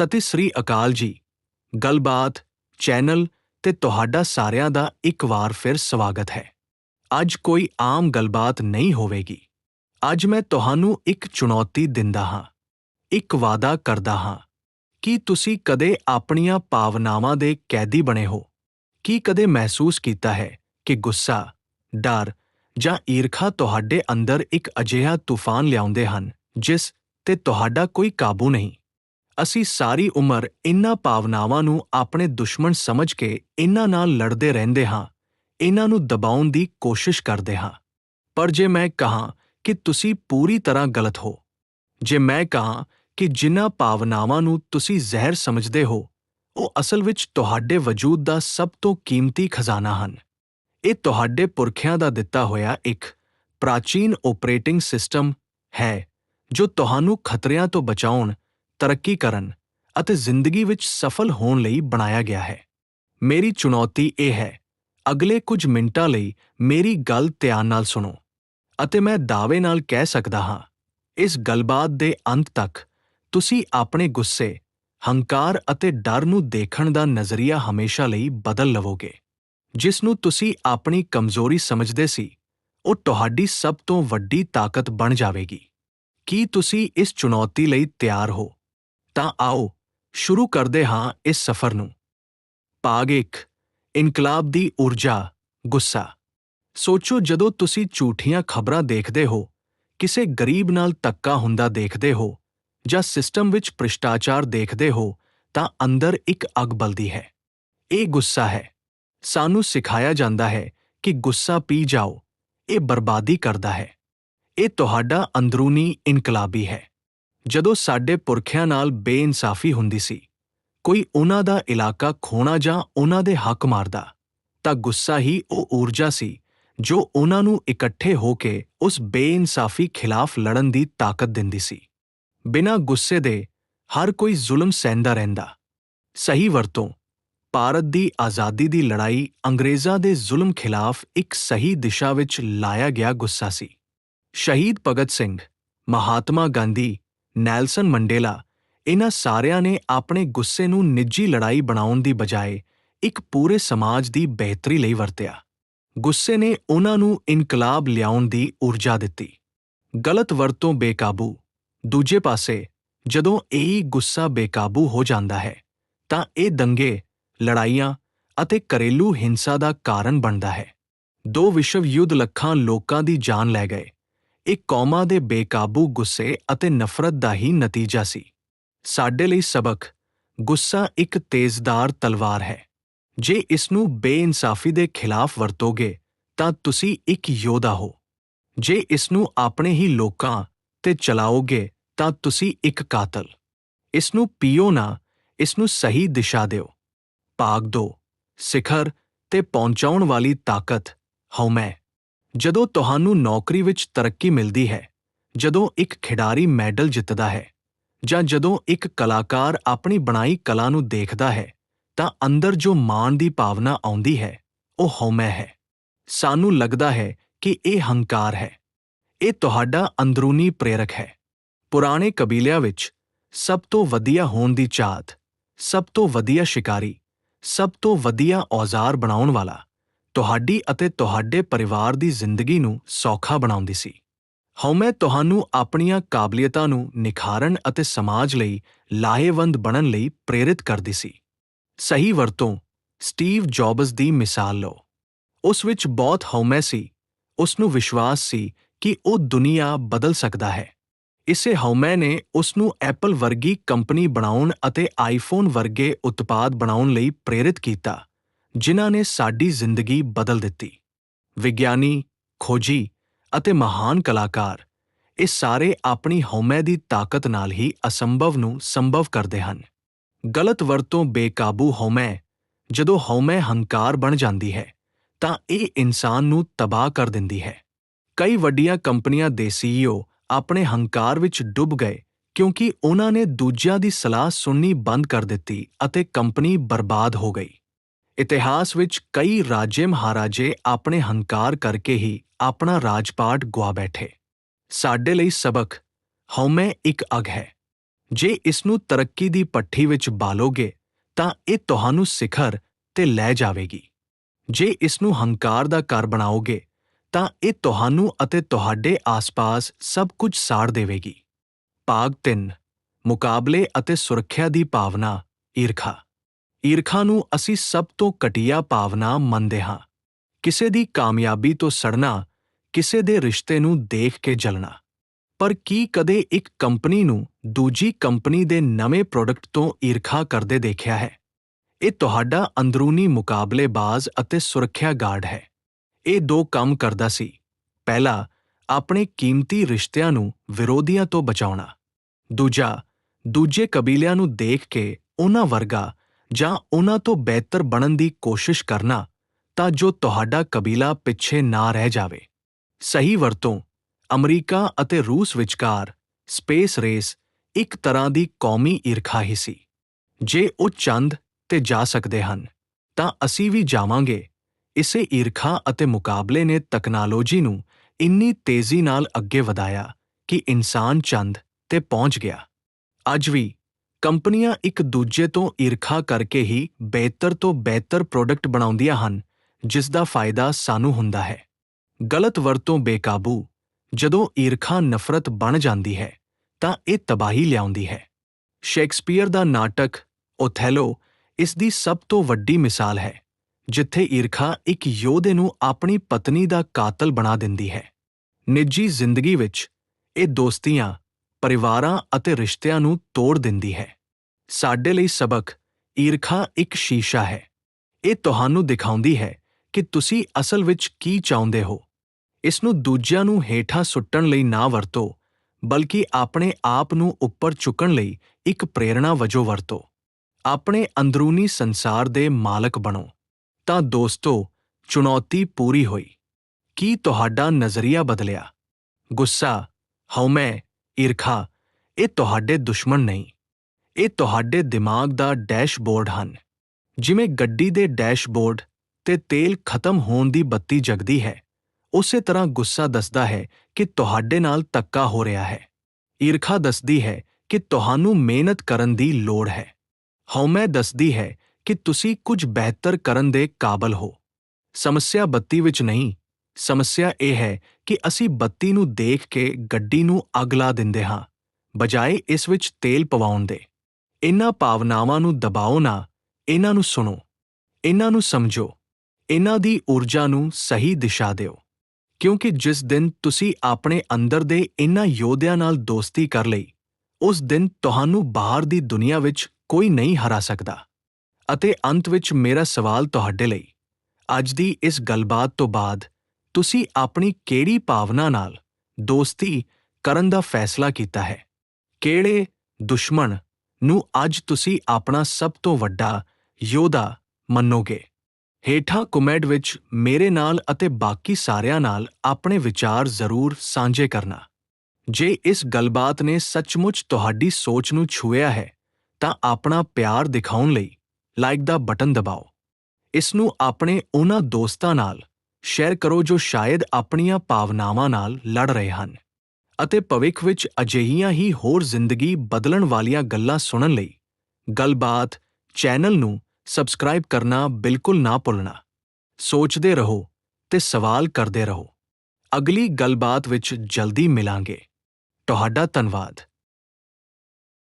ਸਤਿ ਸ੍ਰੀ ਅਕਾਲ ਜੀ। ਗੱਲਬਾਤ, ਚੈਨਲ ਤੇ ਤੁਹਾਡਾ ਸਾਰਿਆਂ ਦਾ ਇੱਕ ਵਾਰ ਫਿਰ ਸਵਾਗਤ ਹੈ। ਅੱਜ ਕੋਈ ਆਮ ਗੱਲਬਾਤ ਨਹੀਂ ਹੋਵੇਗੀ। ਅੱਜ ਮੈਂ ਤੁਹਾਨੂੰ ਇੱਕ ਚੁਣੌਤੀ ਦਿੰਦਾ ਹਾਂ। ਇੱਕ ਵਾਅਦਾ ਕਰਦਾ ਹਾਂ। ਕੀ ਤੁਸੀਂ ਕਦੇ ਆਪਣੀਆਂ ਭਾਵਨਾਵਾਂ ਦੇ ਕੈਦੀ ਬਣੇ ਹੋ? ਕੀ ਕਦੇ ਮਹਿਸੂਸ ਕੀਤਾ ਹੈ ਕਿ ਗੁੱਸਾ, ਡਰ ਜਾਂ ਈਰਖਾ ਤੁਹਾਡੇ ਅੰਦਰ ਇੱਕ ਅਜਿਹਾ ਤੂਫਾਨ ਲਿਆਉਂਦੇ ਹਨ, ਜਿਸ ਤੇ ਤੁਹਾਡਾ ਕੋਈ ਕਾਬੂ ਨਹੀਂ? ਅਸੀਂ ਸਾਰੀ ਉਮਰ ਇਨ੍ਹਾਂ ਭਾਵਨਾਵਾਂ ਨੂੰ ਆਪਣੇ ਦੁਸ਼ਮਣ ਸਮਝ ਕੇ ਇਨ੍ਹਾਂ ਨਾਲ ਲੜਦੇ ਰਹਿੰਦੇ ਹਾਂ, ਇਨ੍ਹਾਂ ਨੂੰ ਦਬਾਉਣ ਦੀ ਕੋਸ਼ਿਸ਼ ਕਰਦੇ ਹਾਂ। ਪਰ ਜੇ ਮੈਂ ਕਹਾਂ ਕਿ ਤੁਸੀਂ ਪੂਰੀ ਤਰ੍ਹਾਂ ਗਲਤ ਹੋ, ਜੇ ਮੈਂ ਕਹਾਂ ਕਿ ਜਿਨ੍ਹਾਂ ਭਾਵਨਾਵਾਂ ਨੂੰ ਤੁਸੀਂ ਜ਼ਹਿਰ ਸਮਝਦੇ ਹੋ, ਉਹ ਅਸਲ ਵਿੱਚ ਤੁਹਾਡੇ ਵਜੂਦ ਦਾ ਸਭ ਤੋਂ ਕੀਮਤੀ ਖਜ਼ਾਨਾ ਹਨ। ਇਹ ਤੁਹਾਡੇ ਪੁਰਖਿਆਂ ਦਾ ਦਿੱਤਾ ਹੋਇਆ ਇੱਕ ਪ੍ਰਾਚੀਨ ਆਪਰੇਟਿੰਗ ਸਿਸਟਮ ਹੈ, ਜੋ ਤੁਹਾਨੂੰ ਖਤਰਿਆਂ ਤੋਂ ਬਚਾਉਣ ਤਰੱਕੀ ਕਰਨ ਅਤੇ ਜ਼ਿੰਦਗੀ ਵਿੱਚ ਸਫਲ ਹੋਣ ਲਈ ਬਣਾਇਆ ਗਿਆ ਹੈ। ਮੇਰੀ ਚੁਣੌਤੀ ਇਹ ਹੈ, ਅਗਲੇ ਕੁਝ ਮਿੰਟਾਂ ਲਈ ਮੇਰੀ ਗੱਲ ਧਿਆਨ ਨਾਲ ਸੁਣੋ ਅਤੇ ਮੈਂ ਦਾਅਵੇ ਨਾਲ ਕਹਿ ਸਕਦਾ ਹਾਂ, ਇਸ ਗੱਲਬਾਤ ਦੇ ਅੰਤ ਤੱਕ ਤੁਸੀਂ ਆਪਣੇ ਗੁੱਸੇ, ਹੰਕਾਰ ਅਤੇ ਡਰ ਨੂੰ ਦੇਖਣ ਦਾ ਨਜ਼ਰੀਆ ਹਮੇਸ਼ਾ ਲਈ ਬਦਲ ਲਵੋਗੇ। ਜਿਸ ਨੂੰ ਤੁਸੀਂ ਆਪਣੀ ਕਮਜ਼ੋਰੀ ਸਮਝਦੇ ਸੀ, ਉਹ ਤੁਹਾਡੀ ਸਭ ਤੋਂ ਵੱਡੀ ਤਾਕਤ ਬਣ ਜਾਵੇਗੀ। ਕੀ ਤੁਸੀਂ ਇਸ ਚੁਣੌਤੀ ਲਈ ਤਿਆਰ ਹੋ? ਤਾਂ ਆਓ, ਸ਼ੁਰੂ ਕਰਦੇ ਹਾਂ ਇਸ ਸਫ਼ਰ ਨੂੰ। ਭਾਗ 1 ਇਨਕਲਾਬ ਦੀ ਊਰਜਾ, ਗੁੱਸਾ। ਸੋਚੋ ਜਦੋਂ ਤੁਸੀਂ ਝੂਠੀਆਂ ਖਬਰਾਂ ਦੇਖਦੇ ਹੋ, ਕਿਸੇ ਗਰੀਬ ਨਾਲ ਧੱਕਾ ਹੁੰਦਾ ਦੇਖਦੇ ਹੋ ਜਾਂ ਸਿਸਟਮ ਵਿੱਚ ਭ੍ਰਿਸ਼ਟਾਚਾਰ ਦੇਖਦੇ ਹੋ, ਤਾਂ ਅੰਦਰ ਇੱਕ ਅੱਗ ਬਲਦੀ ਹੈ। ਇਹ ਗੁੱਸਾ ਹੈ। ਸਾਨੂੰ ਸਿਖਾਇਆ ਜਾਂਦਾ ਹੈ ਕਿ ਗੁੱਸਾ ਪੀ ਜਾਓ, ਇਹ ਬਰਬਾਦੀ ਕਰਦਾ ਹੈ। ਇਹ ਤੁਹਾਡਾ ਅੰਦਰੂਨੀ ਇਨਕਲਾਬੀ ਹੈ। ਜਦੋਂ ਸਾਡੇ ਪੁਰਖਿਆਂ ਨਾਲ ਬੇਇਨਸਾਫੀ ਹੁੰਦੀ ਸੀ, ਕੋਈ ਉਹਨਾਂ ਦਾ ਇਲਾਕਾ ਖੋਣਾ ਜਾਂ ਉਹਨਾਂ ਦੇ ਹੱਕ ਮਾਰਦਾ, ਤਾਂ ਗੁੱਸਾ ਹੀ ਉਹ ਊਰਜਾ ਸੀ, ਜੋ ਉਹਨਾਂ ਨੂੰ ਇਕੱਠੇ ਹੋ ਕੇ ਉਸ ਬੇਇਨਸਾਫੀ ਖਿਲਾਫ ਲੜਨ ਦੀ ਤਾਕਤ ਦਿੰਦੀ ਸੀ। ਬਿਨਾਂ ਗੁੱਸੇ ਦੇ ਹਰ ਕੋਈ ਜ਼ੁਲਮ ਸਹਿੰਦਾ ਰਹਿੰਦਾ। ਸਹੀ ਵਰਤੋਂ, ਭਾਰਤ ਦੀ ਆਜ਼ਾਦੀ ਦੀ ਲੜਾਈ ਅੰਗਰੇਜ਼ਾਂ ਦੇ ਜ਼ੁਲਮ ਖਿਲਾਫ ਇੱਕ ਸਹੀ ਦਿਸ਼ਾ ਵਿੱਚ ਲਾਇਆ ਗਿਆ ਗੁੱਸਾ ਸੀ। ਸ਼ਹੀਦ ਭਗਤ ਸਿੰਘ, ਮਹਾਤਮਾ ਗਾਂਧੀ ਨੈਲਸਨ ਮੰਡੇਲਾ ਇਹਨਾਂ ਸਾਰਿਆਂ ਨੇ ਆਪਣੇ ਗੁੱਸੇ ਨੂੰ ਨਿੱਜੀ ਲੜਾਈ ਬਣਾਉਣ ਦੀ ਬਜਾਏ ਇੱਕ ਪੂਰੇ ਸਮਾਜ ਦੀ ਬਿਹਤਰੀ ਲਈ ਵਰਤਿਆ। ਗੁੱਸੇ ਨੇ ਉਹਨਾਂ ਨੂੰ ਇਨਕਲਾਬ ਲਿਆਉਣ ਦੀ ਊਰਜਾ ਦਿੱਤੀ। ਗਲਤ ਵਰਤੋਂ ਬੇਕਾਬੂ। ਦੂਜੇ ਪਾਸੇ, ਜਦੋਂ ਇਹ ਗੁੱਸਾ ਬੇਕਾਬੂ ਹੋ ਜਾਂਦਾ ਹੈ, ਤਾਂ ਇਹ ਦੰਗੇ, ਲੜਾਈਆਂ ਅਤੇ ਘਰੇਲੂ ਹਿੰਸਾ ਦਾ ਕਾਰਨ ਬਣਦਾ ਹੈ। ਦੋ ਵਿਸ਼ਵ ਯੁੱਧ ਲੱਖਾਂ ਲੋਕਾਂ ਦੀ ਜਾਨ ਲੈ ਗਏ। ਇਹ ਕੌਮਾਂ ਦੇ ਬੇਕਾਬੂ ਗੁੱਸੇ ਅਤੇ ਨਫ਼ਰਤ ਦਾ ਹੀ ਨਤੀਜਾ ਸੀ। ਸਾਡੇ ਲਈ ਸਬਕ, ਗੁੱਸਾ ਇੱਕ ਤੇਜ਼ਦਾਰ ਤਲਵਾਰ ਹੈ। ਜੇ ਇਸ ਨੂੰ ਬੇਇਨਸਾਫੀ ਦੇ ਖਿਲਾਫ ਵਰਤੋਗੇ, ਤਾਂ ਤੁਸੀਂ ਇੱਕ ਯੋਧਾ ਹੋ। ਜੇ ਇਸ ਨੂੰ ਆਪਣੇ ਹੀ ਲੋਕਾਂ ਤੇ ਚਲਾਓਗੇ, ਤਾਂ ਤੁਸੀਂ ਇੱਕ ਕਾਤਲ। ਇਸ ਨੂੰ ਪੀਓ ਨਾ, ਇਸ ਨੂੰ ਸਹੀ ਦਿਸ਼ਾ ਦਿਓ। ਭਾਗ 2 ਸਿਖਰ ਤੇ ਪਹੁੰਚਾਉਣ ਵਾਲੀ ਤਾਕਤ ਹਉਮੈ। ਜਦੋਂ ਤੁਹਾਨੂੰ ਨੌਕਰੀ ਵਿੱਚ ਤਰੱਕੀ ਮਿਲਦੀ ਹੈ, ਜਦੋਂ ਇੱਕ ਖਿਡਾਰੀ ਮੈਡਲ ਜਿੱਤਦਾ ਹੈ, ਜਾਂ ਜਦੋਂ ਇੱਕ ਕਲਾਕਾਰ ਆਪਣੀ ਬਣਾਈ ਕਲਾ ਨੂੰ ਦੇਖਦਾ ਹੈ, ਤਾਂ ਅੰਦਰ ਜੋ ਮਾਣ ਦੀ ਭਾਵਨਾ ਆਉਂਦੀ ਹੈ, ਉਹ ਹਉਮੈ ਹੈ। ਸਾਨੂੰ ਲੱਗਦਾ ਹੈ ਕਿ ਇਹ ਹੰਕਾਰ ਹੈ। ਇਹ ਤੁਹਾਡਾ ਅੰਦਰੂਨੀ ਪ੍ਰੇਰਕ ਹੈ। ਪੁਰਾਣੇ ਕਬੀਲਿਆਂ ਵਿੱਚ ਸਭ ਤੋਂ ਵਧੀਆ ਹੋਣ ਦੀ ਚਾਹਤ, ਸਭ ਤੋਂ ਵਧੀਆ ਸ਼ਿਕਾਰੀ, ਸਭ ਤੋਂ ਵਧੀਆ ਔਜ਼ਾਰ ਬਣਾਉਣ ਵਾਲਾ ਤੁਹਾਡੀ ਅਤੇ ਤੁਹਾਡੇ ਪਰਿਵਾਰ ਦੀ ਜ਼ਿੰਦਗੀ ਨੂੰ ਸੌਖਾ ਬਣਾਉਂਦੀ ਸੀ। ਹਉਮੈ ਤੁਹਾਨੂੰ ਆਪਣੀਆਂ ਕਾਬਲੀਅਤਾਂ ਨੂੰ ਨਿਖਾਰਨ ਅਤੇ ਸਮਾਜ ਲਈ ਲਾਹੇਵੰਦ ਬਣਨ ਲਈ ਪ੍ਰੇਰਿਤ ਕਰਦੀ ਸੀ। ਸਹੀ ਵਰਤੋਂ, ਸਟੀਵ ਜੌਬਸ ਦੀ ਮਿਸਾਲ ਲਓ। ਉਸ ਵਿੱਚ ਬਹੁਤ ਹਉਮੈ ਸੀ, ਉਸ ਨੂੰ ਵਿਸ਼ਵਾਸ ਸੀ ਕਿ ਉਹ ਦੁਨੀਆ ਬਦਲ ਸਕਦਾ ਹੈ। ਇਸੇ ਹਉਮੈ ਨੇ ਉਸ ਨੂੰ ਐਪਲ ਵਰਗੀ ਕੰਪਨੀ ਬਣਾਉਣ ਅਤੇ ਆਈਫੋਨ ਵਰਗੇ ਉਤਪਾਦ ਬਣਾਉਣ ਲਈ ਪ੍ਰੇਰਿਤ ਕੀਤਾ। ਜਿਨ੍ਹਾਂ ਨੇ ਸਾਡੀ ਜ਼ਿੰਦਗੀ ਬਦਲ ਦਿੱਤੀ। ਵਿਗਿਆਨੀ, ਖੋਜੀ ਅਤੇ ਮਹਾਨ ਕਲਾਕਾਰ, ਇਹ ਸਾਰੇ ਆਪਣੀ ਹਉਮੈ ਦੀ ਤਾਕਤ ਨਾਲ ਹੀ ਅਸੰਭਵ ਨੂੰ ਸੰਭਵ ਕਰਦੇ ਹਨ। ਗਲਤ ਵਰਤੋਂ ਬੇਕਾਬੂ ਹਉਮੈ, ਜਦੋਂ ਹਉਮੈ ਹੰਕਾਰ ਬਣ ਜਾਂਦੀ ਹੈ, ਤਾਂ ਇਹ ਇਨਸਾਨ ਨੂੰ ਤਬਾਹ ਕਰ ਦਿੰਦੀ ਹੈ। ਕਈ ਵੱਡੀਆਂ ਕੰਪਨੀਆਂ ਦੇ ਸੀਈਓ ਆਪਣੇ ਹੰਕਾਰ ਵਿੱਚ ਡੁੱਬ ਗਏ, ਕਿਉਂਕਿ ਉਹਨਾਂ ਨੇ ਦੂਜਿਆਂ ਦੀ ਸਲਾਹ ਸੁਣਨੀ ਬੰਦ ਕਰ ਦਿੱਤੀ ਅਤੇ ਕੰਪਨੀ ਬਰਬਾਦ ਹੋ ਗਈ। ਇਤਿਹਾਸ ਵਿੱਚ ਕਈ ਰਾਜੇ ਮਹਾਰਾਜੇ ਆਪਣੇ ਹੰਕਾਰ ਕਰਕੇ ਹੀ ਆਪਣਾ ਰਾਜਪਾਟ ਗਵਾ ਬੈਠੇ। ਸਾਡੇ ਲਈ ਸਬਕ, ਹਉਮੈ ਇੱਕ ਅਗ ਹੈ। ਜੇ ਇਸ ਨੂੰ ਤਰੱਕੀ ਦੀ ਪੱਠੀ ਵਿੱਚ ਬਾਲੋਗੇ, ਤਾਂ ਇਹ ਤੁਹਾਨੂੰ ਸਿਖਰ ਤੇ ਲੈ ਜਾਵੇਗੀ। ਜੇ ਇਸ ਨੂੰ ਹੰਕਾਰ ਦਾ ਘਰ ਬਣਾਓਗੇ, ਤਾਂ ਇਹ ਤੁਹਾਨੂੰ ਅਤੇ ਤੁਹਾਡੇ ਆਸ-ਪਾਸ ਸਭ ਕੁਝ ਸਾੜ ਦੇਵੇਗੀ। ਭਾਗ 3 ਮੁਕਾਬਲੇ ਅਤੇ ਸੁਰੱਖਿਆ ਦੀ ਭਾਵਨਾ, ਈਰਖਾ। ਈਰਖਾ ਨੂੰ ਅਸੀਂ ਸਭ ਤੋਂ ਘਟੀਆ ਭਾਵਨਾ ਮੰਨਦੇ ਹਾਂ। ਕਿਸੇ ਦੀ ਕਾਮਯਾਬੀ ਤੋਂ ਸੜਨਾ, ਕਿਸੇ ਦੇ ਰਿਸ਼ਤੇ ਨੂੰ ਦੇਖ ਕੇ ਜਲਣਾ। ਪਰ ਕੀ ਕਦੇ ਇੱਕ ਕੰਪਨੀ ਨੂੰ ਦੂਜੀ ਕੰਪਨੀ ਦੇ ਨਵੇਂ ਪ੍ਰੋਡਕਟ ਤੋਂ ਈਰਖਾ ਕਰਦੇ ਦੇਖਿਆ ਹੈ? ਇਹ ਤੁਹਾਡਾ ਅੰਦਰੂਨੀ ਮੁਕਾਬਲੇਬਾਜ਼ ਅਤੇ ਸੁਰੱਖਿਆ ਗਾਰਡ ਹੈ। ਇਹ ਦੋ ਕੰਮ ਕਰਦਾ ਸੀ। ਪਹਿਲਾ, ਆਪਣੇ ਕੀਮਤੀ ਰਿਸ਼ਤਿਆਂ ਨੂੰ ਵਿਰੋਧੀਆਂ ਤੋਂ ਬਚਾਉਣਾ। ਦੂਜਾ, ਦੂਜੇ ਕਬੀਲਿਆਂ ਨੂੰ ਦੇਖ ਕੇ ਉਹਨਾਂ ਵਰਗਾ ਜਾਂ ਉਹਨਾਂ ਤੋਂ ਬਿਹਤਰ ਬਣਨ ਦੀ ਕੋਸ਼ਿਸ਼ ਕਰਨਾ ਤਾਂ ਜੋ ਤੁਹਾਡਾ ਕਬੀਲਾ ਪਿੱਛੇ ਨਾ ਰਹਿ ਜਾਵੇ। ਸਹੀ ਵਰਤੋਂ, ਅਮਰੀਕਾ ਅਤੇ ਰੂਸ ਵਿਚਕਾਰ ਸਪੇਸ ਰੇਸ ਇੱਕ ਤਰ੍ਹਾਂ ਦੀ ਕੌਮੀ ਈਰਖਾ ਹੀ ਸੀ। ਜੇ ਉਹ ਚੰਦ ਤੇ ਜਾ ਸਕਦੇ ਹਨ, ਤਾਂ ਅਸੀਂ ਵੀ ਜਾਵਾਂਗੇ। ਇਸੇ ਈਰਖਾ ਅਤੇ ਮੁਕਾਬਲੇ ਨੇ ਤਕਨਾਲੋਜੀ ਨੂੰ ਇੰਨੀ ਤੇਜ਼ੀ ਨਾਲ ਅੱਗੇ ਵਧਾਇਆ ਕਿ ਇਨਸਾਨ ਚੰਦ ਤੇ ਪਹੁੰਚ ਗਿਆ। ਅੱਜ ਵੀ ਕੰਪਨੀਆਂ ਇੱਕ ਦੂਜੇ ਤੋਂ ਈਰਖਾ ਕਰਕੇ ਹੀ ਬਿਹਤਰ ਤੋਂ ਬਿਹਤਰ ਪ੍ਰੋਡਕਟ ਬਣਾਉਂਦੀਆਂ ਹਨ, ਜਿਸ ਦਾ ਫਾਇਦਾ ਸਾਨੂੰ ਹੁੰਦਾ ਹੈ। ਗਲਤ ਵਰਤੋਂ ਬੇਕਾਬੂ, ਜਦੋਂ ਈਰਖਾ ਨਫ਼ਰਤ ਬਣ ਜਾਂਦੀ ਹੈ, ਤਾਂ ਇਹ ਤਬਾਹੀ ਲਿਆਉਂਦੀ ਹੈ। ਸ਼ੇਕਸਪੀਅਰ ਦਾ ਨਾਟਕ ਓਥੈਲੋ ਇਸ ਦੀ ਸਭ ਤੋਂ ਵੱਡੀ ਮਿਸਾਲ ਹੈ, ਜਿੱਥੇ ਈਰਖਾ ਇੱਕ ਯੋਧੇ ਨੂੰ ਆਪਣੀ ਪਤਨੀ ਦਾ ਕਾਤਲ ਬਣਾ ਦਿੰਦੀ ਹੈ। ਨਿੱਜੀ ਜ਼ਿੰਦਗੀ ਵਿੱਚ ਇਹ ਦੋਸਤੀਆਂ ਪਰਿਵਾਰਾਂ ਅਤੇ ਰਿਸ਼ਤਿਆਂ ਨੂੰ ਤੋੜ ਦਿੰਦੀ ਹੈ। ਸਾਡੇ ਲਈ ਸਬਕ, ਈਰਖਾ ਇੱਕ ਸ਼ੀਸ਼ਾ ਹੈ। ਇਹ ਤੁਹਾਨੂੰ ਦਿਖਾਉਂਦੀ ਹੈ ਕਿ ਤੁਸੀਂ ਅਸਲ ਵਿੱਚ ਕੀ ਚਾਹੁੰਦੇ ਹੋ। ਇਸ ਨੂੰ ਦੂਜਿਆਂ ਨੂੰ ਹੇਠਾਂ ਸੁੱਟਣ ਲਈ ਨਾ ਵਰਤੋ, ਬਲਕਿ ਆਪਣੇ ਆਪ ਨੂੰ ਉੱਪਰ ਚੁੱਕਣ ਲਈ ਇੱਕ ਪ੍ਰੇਰਣਾ ਵਜੋਂ ਵਰਤੋ। ਆਪਣੇ ਅੰਦਰੂਨੀ ਸੰਸਾਰ ਦੇ ਮਾਲਕ ਬਣੋ। ਤਾਂ ਦੋਸਤੋ, ਚੁਣੌਤੀ ਪੂਰੀ ਹੋਈ। ਕੀ ਤੁਹਾਡਾ ਨਜ਼ਰੀਆ ਬਦਲਿਆ? ਗੁੱਸਾ, ਹਉਮੈ ਈਰਖਾ, ਇਹ ਤੁਹਾਡੇ ਦੁਸ਼ਮਣ ਨਹੀਂ। ਇਹ ਤੁਹਾਡੇ ਦਿਮਾਗ ਦਾ ਡੈਸ਼ਬੋਰਡ ਹਨ। ਜਿਵੇਂ ਗੱਡੀ ਦੇ ਡੈਸ਼ਬੋਰਡ ਤੇ ਤੇਲ ਖਤਮ ਹੋਣ ਦੀ ਬੱਤੀ ਜਗਦੀ ਹੈ, ਉਸੇ ਤਰ੍ਹਾਂ ਗੁੱਸਾ ਦੱਸਦਾ ਹੈ ਕਿ ਤੁਹਾਡੇ ਨਾਲ ਤੱਕਾ ਹੋ ਰਿਹਾ ਹੈ। ਈਰਖਾ ਦੱਸਦੀ ਹੈ ਕਿ ਤੁਹਾਨੂੰ ਮਿਹਨਤ ਕਰਨ ਦੀ ਲੋੜ ਹੈ। ਹਉਮੈ ਦੱਸਦੀ ਹੈ ਕਿ ਤੁਸੀਂ ਕੁਝ ਬਿਹਤਰ ਕਰਨ ਦੇ ਕਾਬਲ ਹੋ। ਸਮੱਸਿਆ ਬੱਤੀ ਵਿੱਚ ਨਹੀਂ ਸਮੱਸਿਆ ਇਹ ਹੈ ਕਿ ਅਸੀਂ ਬੱਤੀ ਨੂੰ ਦੇਖ ਕੇ ਗੱਡੀ ਨੂੰ ਅੱਗ ਲਾ ਦਿੰਦੇ ਹਾਂ, ਬਜਾਏ ਇਸ ਵਿੱਚ ਤੇਲ ਪਵਾਉਣ ਦੇ। ਇਹਨਾਂ ਭਾਵਨਾਵਾਂ ਨੂੰ ਦਬਾਓ ਨਾ ਇਹਨਾਂ ਨੂੰ ਸੁਣੋ ਇਹਨਾਂ ਨੂੰ ਸਮਝੋ ਇਹਨਾਂ ਦੀ ਊਰਜਾ ਨੂੰ ਸਹੀ ਦਿਸ਼ਾ ਦਿਓ। ਕਿਉਂਕਿ ਜਿਸ ਦਿਨ ਤੁਸੀਂ ਆਪਣੇ ਅੰਦਰ ਦੇ ਇਹਨਾਂ ਯੋਧਿਆਂ ਨਾਲ ਦੋਸਤੀ ਕਰ ਲਈ, ਉਸ ਦਿਨ ਤੁਹਾਨੂੰ ਬਾਹਰ ਦੀ ਦੁਨੀਆ ਵਿੱਚ ਕੋਈ ਨਹੀਂ ਹਰਾ ਸਕਦਾ। ਅਤੇ ਅੰਤ ਵਿੱਚ ਮੇਰਾ ਸਵਾਲ ਤੁਹਾਡੇ ਲਈ, ਅੱਜ ਦੀ ਇਸ ਗੱਲਬਾਤ ਤੋਂ ਬਾਅਦ ਤੁਸੀਂ ਆਪਣੀ ਕਿਹੜੀ ਭਾਵਨਾ ਨਾਲ ਦੋਸਤੀ ਕਰਨ ਦਾ ਫੈਸਲਾ ਕੀਤਾ ਹੈ? ਕਿਹੜੇ ਦੁਸ਼ਮਣ ਨੂੰ ਅੱਜ ਤੁਸੀਂ ਆਪਣਾ ਸਭ ਤੋਂ ਵੱਡਾ ਯੋਧਾ ਮੰਨੋਗੇ? ਹੇਠਾਂ ਕਮੈਂਟ ਵਿੱਚ ਮੇਰੇ ਨਾਲ ਅਤੇ ਬਾਕੀ ਸਾਰਿਆਂ ਨਾਲ ਆਪਣੇ ਵਿਚਾਰ ਜ਼ਰੂਰ ਸਾਂਝੇ ਕਰਨਾ। ਜੇ ਇਸ ਗੱਲਬਾਤ ਨੇ ਸੱਚਮੁੱਚ ਤੁਹਾਡੀ ਸੋਚ ਨੂੰ ਛੂਇਆ ਹੈ, ਤਾਂ ਆਪਣਾ ਪਿਆਰ ਦਿਖਾਉਣ ਲਈ ਲਾਈਕ ਦਾ ਬਟਨ ਦਬਾਓ। ਇਸ ਨੂੰ ਆਪਣੇ ਉਹਨਾਂ ਦੋਸਤਾਂ ਨਾਲ ਸ਼ੇਅਰ ਕਰੋ ਜੋ ਸ਼ਾਇਦ ਆਪਣੀਆਂ ਭਾਵਨਾਵਾਂ ਨਾਲ ਲੜ ਰਹੇ ਹਨ ਅਤੇ ਭਵਿੱਖ ਵਿੱਚ ਅਜਿਹੀਆਂ ਹੀ ਹੋਰ ਜ਼ਿੰਦਗੀ ਬਦਲਣ ਵਾਲੀਆਂ ਗੱਲਾਂ ਸੁਣਨ ਲਈ ਗੱਲਬਾਤ, ਚੈਨਲ ਨੂੰ ਸਬਸਕ੍ਰਾਈਬ ਕਰਨਾ ਬਿਲਕੁਲ ਨਾ ਭੁੱਲਣਾ। ਸੋਚਦੇ ਰਹੋ ਤੇ ਸਵਾਲ ਕਰਦੇ ਰਹੋ। ਅਗਲੀ ਗੱਲਬਾਤ ਵਿੱਚ ਜਲਦੀ ਮਿਲਾਂਗੇ। ਤੁਹਾਡਾ ਧੰਨਵਾਦ।